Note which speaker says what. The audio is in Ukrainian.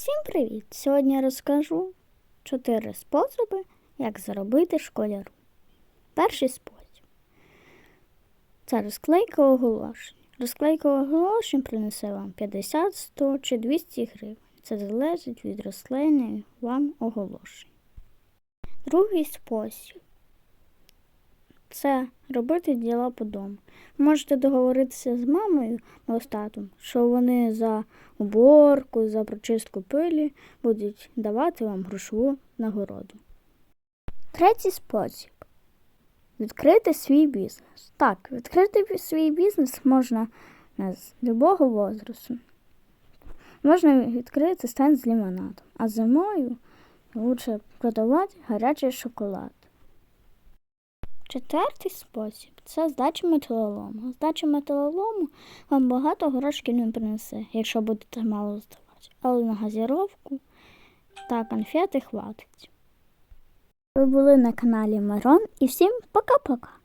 Speaker 1: Всім привіт! Сьогодні я розкажу чотири способи, як заробити школяру. Перший спосіб це розклейка оголошень. Розклейка оголошень принесе вам 50, 100 чи 200 гривень. Це залежить від розклеєних вам оголошень. Другий спосіб це робити діла по дому. Можете договоритися з мамою або з татом, що вони за уборку, за прочистку пилі будуть давати вам грошову нагороду. Третій спосіб відкрити свій бізнес. Так, відкрити свій бізнес можна з любого возрасту. Можна відкрити стенд з лимонадом, а зимою лучше продавати гарячий шоколад. Четвертий спосіб це здача металолому. Здача металолому вам багато грошей не принесе, якщо будете мало здавати. Але на газіровку та конфети хватить. Ви були на каналі Марон і всім пока-пока!